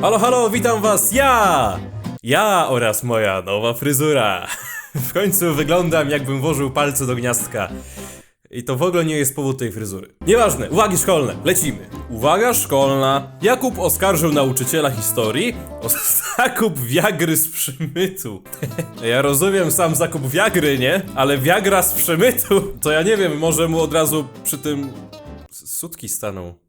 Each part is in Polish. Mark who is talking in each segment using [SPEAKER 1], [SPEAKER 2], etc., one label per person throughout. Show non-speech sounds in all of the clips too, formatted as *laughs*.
[SPEAKER 1] Halo, halo, witam was, ja! Ja oraz moja nowa fryzura. *laughs* W końcu wyglądam jakbym włożył palce do gniazdka. I to w ogóle nie jest powód tej fryzury. Nieważne, uwagi szkolne, lecimy. Uwaga szkolna. Jakub oskarżył nauczyciela historii o *laughs* zakup wiagry z przemytu. *laughs* ja rozumiem sam zakup wiagry, nie? Ale wiagra z przemytu? To ja nie wiem, może mu od razu przy tym sutki staną.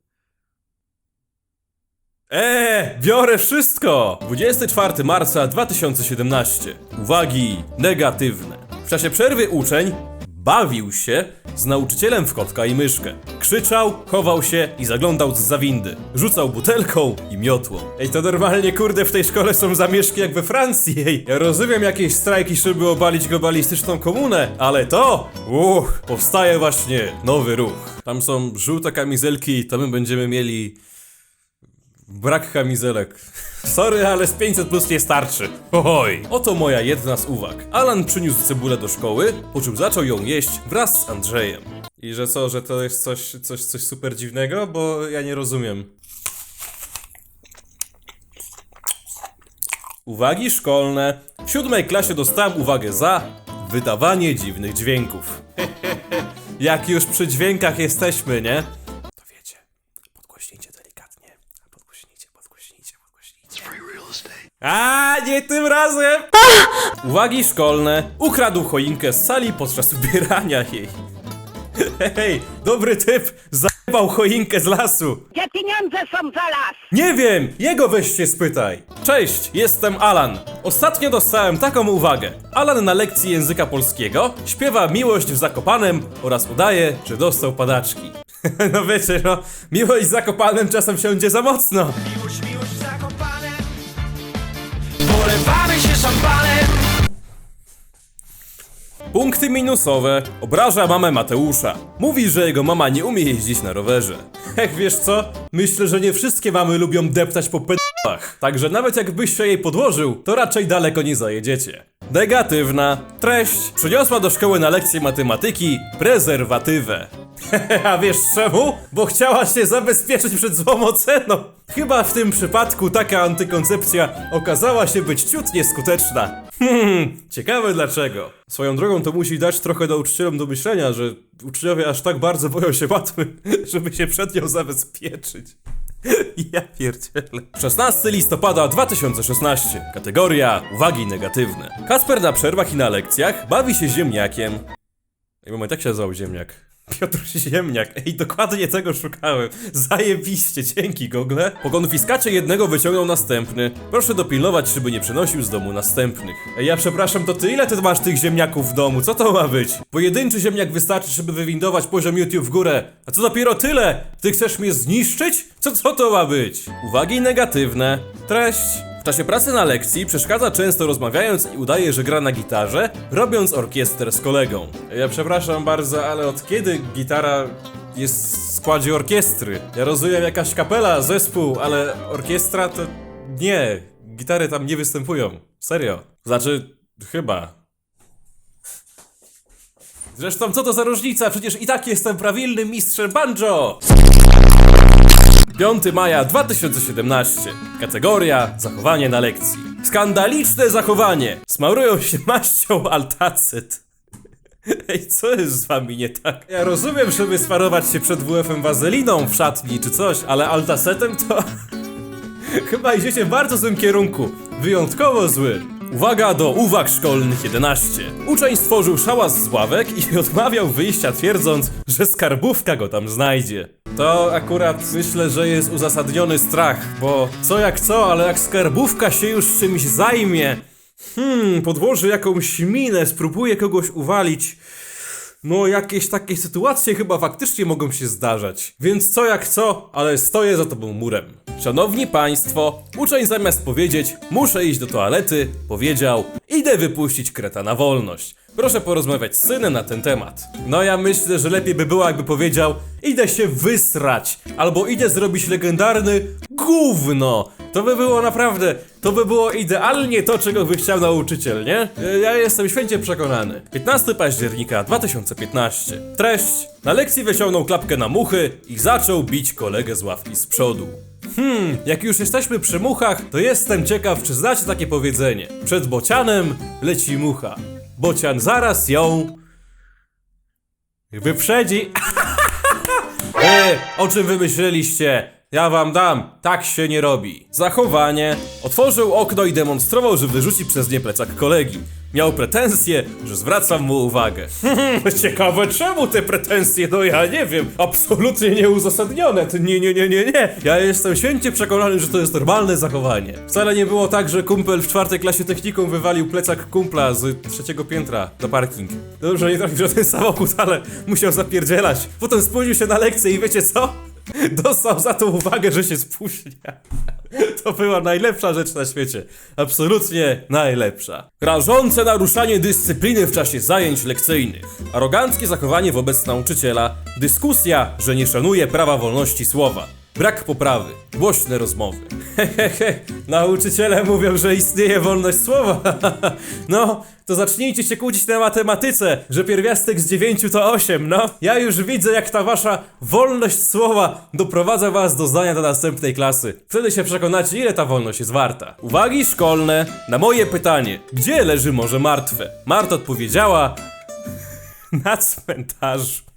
[SPEAKER 1] Eee, biorę wszystko! 24 marca 2017. Uwagi negatywne. W czasie przerwy uczeń bawił się z nauczycielem w kotka i myszkę. Krzyczał, chował się i zaglądał z windy. Rzucał butelką i miotło. Ej, to normalnie kurde w tej szkole są zamieszki jak we Francji. Ej, ja rozumiem jakieś strajki, żeby obalić globalistyczną komunę, ale to, uch, powstaje właśnie nowy ruch. Tam są żółte kamizelki, to my będziemy mieli Brak kamizelek. Sorry, ale z 500 plus nie starczy. Oj. Oto moja jedna z uwag. Alan przyniósł cebulę do szkoły, po czym zaczął ją jeść wraz z Andrzejem. I że co, że to jest coś, coś, coś super dziwnego? Bo ja nie rozumiem. Uwagi szkolne. W siódmej klasie dostałem uwagę za wydawanie dziwnych dźwięków. *laughs* Jak już przy dźwiękach jesteśmy, nie? Podgłośnijcie. Podgłośnijcie, podgłośnijcie. A, nie tym razem! Uwagi szkolne. Ukradł choinkę z sali podczas ubierania jej. Hej, dobry typ, zajebał choinkę z lasu.
[SPEAKER 2] Gdzie pieniądze są za las?
[SPEAKER 1] Nie wiem, jego weźcie spytaj. Cześć, jestem Alan. Ostatnio dostałem taką uwagę. Alan na lekcji języka polskiego śpiewa miłość w Zakopanem oraz udaje, że dostał padaczki. *laughs* no wiecie, no, miłość z Zakopanem czasem siądzie za mocno.
[SPEAKER 3] Miłość, miłość w Zakopanem Polewamy się szampanem
[SPEAKER 1] Punkty minusowe. Obraża mamę Mateusza. Mówi, że jego mama nie umie jeździć na rowerze. Hech, wiesz co? Myślę, że nie wszystkie mamy lubią deptać po pedałach. Także nawet jakbyś się jej podłożył, to raczej daleko nie zajedziecie. Negatywna. Treść. Przyniosła do szkoły na lekcję matematyki prezerwatywę. *laughs* A wiesz czemu? Bo chciała się zabezpieczyć przed złą oceną. Chyba w tym przypadku taka antykoncepcja okazała się być ciut nieskuteczna. *laughs* Hmm, ciekawe dlaczego. Swoją drogą to musi dać trochę nauczycielom do myślenia, że uczniowie aż tak bardzo boją się matmy, *laughs* żeby się przed nią zabezpieczyć. Ja pierdzielę. 16 listopada 2016. Kategoria uwagi negatywne. Kasper na przerwach i na lekcjach bawi się ziemniakiem. Ej, moment, jak się nazywał ziemniak? Piotr Ziemniak. Ej, dokładnie tego szukałem. Zajebiście, dzięki Google. Po konfiskacie jednego wyciągnął następny. Proszę dopilnować, żeby nie przenosił z domu następnych. Ej, ja przepraszam, to ty ile ty masz tych ziemniaków w domu? Co to ma być? Pojedynczy ziemniak wystarczy, żeby wywindować poziom YouTube w górę. A co dopiero tyle? Ty chcesz mnie zniszczyć? Co, co to ma być? Uwagi negatywne. Treść. W czasie pracy na lekcji przeszkadza często rozmawiając i udaje, że gra na gitarze, robiąc orkiestrę z kolegą. Ja przepraszam bardzo, ale od kiedy gitara jest w składzie orkiestry? Ja rozumiem jakaś kapela, zespół, ale orkiestra to nie. Gitary tam nie występują. Serio. Znaczy, chyba. Zresztą co to za różnica? Przecież i tak jestem prawilnym mistrzem banjo! 5 maja 2017. Kategoria zachowanie na lekcji. Skandaliczne zachowanie. Smarują się *laughs* maścią altacyt. Ej, co jest z wami nie tak? Ja rozumiem, żeby smarować się przed WF-em wazeliną w szatni czy coś, ale altacetem to... *laughs* Chyba idziecie w bardzo złym kierunku. Wyjątkowo zły. Uwaga do uwag szkolnych 11. Uczeń stworzył szałas z ławek i *laughs* odmawiał wyjścia twierdząc, że skarbówka go tam znajdzie. To akurat myślę, że jest uzasadniony strach, bo co jak co, ale jak skarbówka się już czymś zajmie, hmm, podłoży jakąś minę, spróbuje kogoś uwalić, no, jakieś takie sytuacje chyba faktycznie mogą się zdarzać. Więc co jak co, ale stoję za tobą murem. Szanowni Państwo, uczeń zamiast powiedzieć, muszę iść do toalety, powiedział, idę wypuścić kreta na wolność. Proszę porozmawiać z synem na ten temat. No ja myślę, że lepiej by było jakby powiedział, idę się wysrać, albo idę zrobić legendarny gówno. To by było naprawdę, to by było idealnie to, czego by chciał nauczyciel, nie? E, Ja jestem święcie przekonany. 15 października 2015. Treść. Na lekcji wyciągnął klapkę na muchy i zaczął bić kolegę z ławki z przodu. Hmm, jak już jesteśmy przy muchach, to jestem ciekaw, czy znacie takie powiedzenie. Przed bocianem leci mucha. Bocian zaraz ją wyprzedzi. Wy, *laughs* o czym wy myśleliście? Ja wam dam, tak się nie robi. Zachowanie. Otworzył okno i demonstrował, że wyrzuci przez nie plecak kolegi. Miał pretensje, że zwracam mu uwagę. *laughs* Ciekawe czemu te pretensje, no ja nie wiem. Absolutnie nieuzasadnione. To nie, nie, nie, nie, nie. Ja jestem święcie przekonany, że to jest normalne zachowanie. Wcale nie było tak, że kumpel w czwartej klasie technikum wywalił plecak kumpla z trzeciego piętra na parking. Dobrze, nie trafił żaden samochód, ale musiał zapierdzielać. Potem spóźnił się na lekcję i wiecie co? *laughs* Dostał za to uwagę, że się spóźnia. *laughs* To była najlepsza rzecz na świecie. Absolutnie najlepsza. Rażące naruszanie dyscypliny w czasie zajęć lekcyjnych. Aroganckie zachowanie wobec nauczyciela. Dyskusja, że nie szanuje prawa wolności słowa. Brak poprawy. Głośne rozmowy. Hehehe, nauczyciele mówią, że istnieje wolność słowa. *laughs* No, to zacznijcie się kłócić na matematyce, że pierwiastek z 9 to 8, no. Ja już widzę, jak ta wasza wolność słowa doprowadza was do zdania do następnej klasy. Wtedy się przekonacie, ile ta wolność jest warta. Uwagi szkolne na moje pytanie. Gdzie leży Morze Martwe? Marta odpowiedziała... *laughs* Na cmentarzu.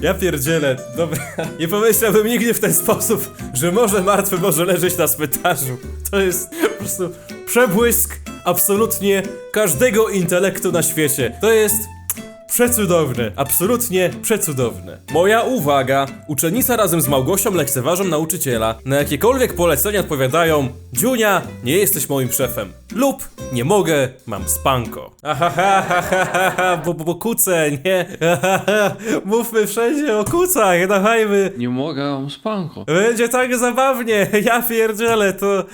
[SPEAKER 1] Ja pierdzielę, dobra. Nie pomyślałbym nigdy w ten sposób, że morze martwe może leżeć na cmentarzu. To jest po prostu przebłysk absolutnie każdego intelektu na świecie. To jest przecudowne, absolutnie przecudowne. Moja uwaga, uczennica razem z Małgosią lekceważą nauczyciela. Na jakiekolwiek polecenia odpowiadają Dziunia, nie jesteś moim szefem. Lub nie mogę, mam spanko. Ahaha, ha, ha, ha, ha, bo, bo, bo kuce, nie? Ahaha, Mówmy wszędzie o kucach, dawajmy.
[SPEAKER 4] Nie mogę, mam spanko.
[SPEAKER 1] Będzie tak zabawnie, ja pierdzielę, to...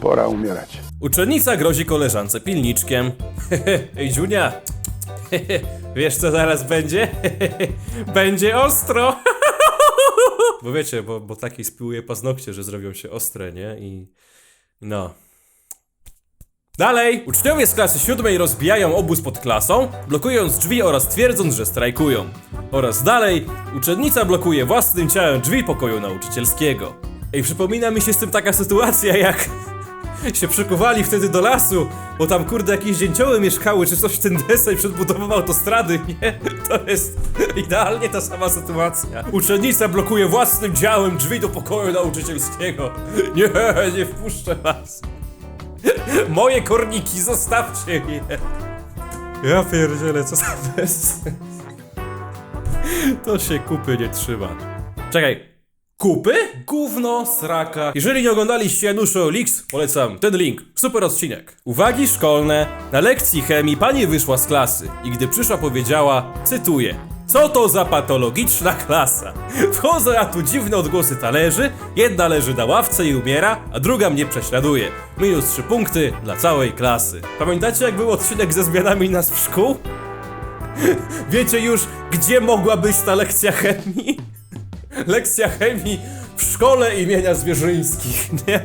[SPEAKER 5] Pora umierać.
[SPEAKER 1] Uczennica grozi koleżance pilniczkiem. *laughs* Ej, Dziunia, *laughs* wiesz co zaraz będzie? *laughs* będzie ostro! bo wiecie, bo, bo takiej spiłuje paznokcie, że zrobią się ostre, nie? I... no... Dalej! Uczniowie z klasy siódmej rozbijają obóz pod klasą, blokując drzwi oraz twierdząc, że strajkują. Oraz dalej, uczennica blokuje własnym ciałem drzwi pokoju nauczycielskiego. Ej, przypomina mi się z tym taka sytuacja, jak się przykuwali wtedy do lasu, bo tam kurde jakieś dzięcioły mieszkały, czy coś w ten deseń przed autostrady, *laughs* nie? To jest idealnie ta sama sytuacja. Uczennica blokuje własnym ciałem drzwi do pokoju nauczycielskiego. *laughs* Nie, nie wpuszczę was. *laughs* Moje korniki, zostawcie je. Ja pierdzielę, co za bez... To się kupy nie trzyma. Czekaj. Kupy? Gówno, sraka. Jeżeli nie oglądaliście Janusza Olix, polecam ten link. Super odcinek. Uwagi szkolne. Na lekcji chemii pani wyszła z klasy i gdy przyszła powiedziała, cytuję. Co to za patologiczna klasa? *laughs* Wchodzę, a tu dziwne odgłosy talerzy, jedna leży na ławce i umiera, a druga mnie prześladuje. Minus trzy punkty dla całej klasy. Pamiętacie jak był odcinek ze zmianami nazw szkół? *laughs* Wiecie już, gdzie mogła być ta lekcja chemii? Lekcja chemii w szkole imienia zwierzyńskich, *laughs* nie?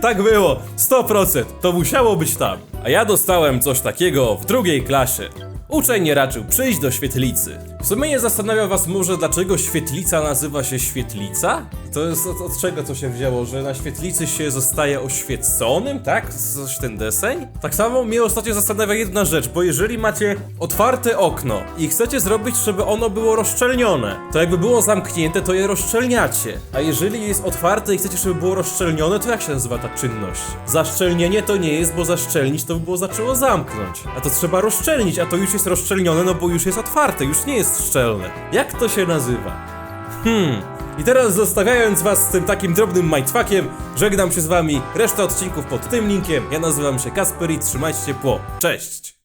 [SPEAKER 1] Tak było, 100%, to musiało być tam. A ja dostałem coś takiego w drugiej klasie. Uczeń nie raczył przyjść do świetlicy. W sumie nie zastanawia was może, dlaczego świetlica nazywa się świetlica? To jest od, od czego to się wzięło, że na świetlicy się zostaje oświeconym, tak? Coś ten deseń? Tak samo mnie ostatnio zastanawia jedna rzecz, bo jeżeli macie otwarte okno i chcecie zrobić, żeby ono było rozszczelnione, to jakby było zamknięte, to je rozszczelniacie. A jeżeli jest otwarte i chcecie, żeby było rozszczelnione, to jak się nazywa ta czynność? Zaszczelnienie to nie jest, bo zaszczelnić to by było zaczęło zamknąć. A to trzeba rozszczelnić, a to już jest rozszczelnione, no bo już jest otwarte, już nie jest szczelne. Jak to się nazywa? Hmm. I teraz zostawiając was z tym takim drobnym mindfuckiem, żegnam się z wami. Reszta odcinków pod tym linkiem. Ja nazywam się Kasper i trzymajcie się ciepło. Cześć!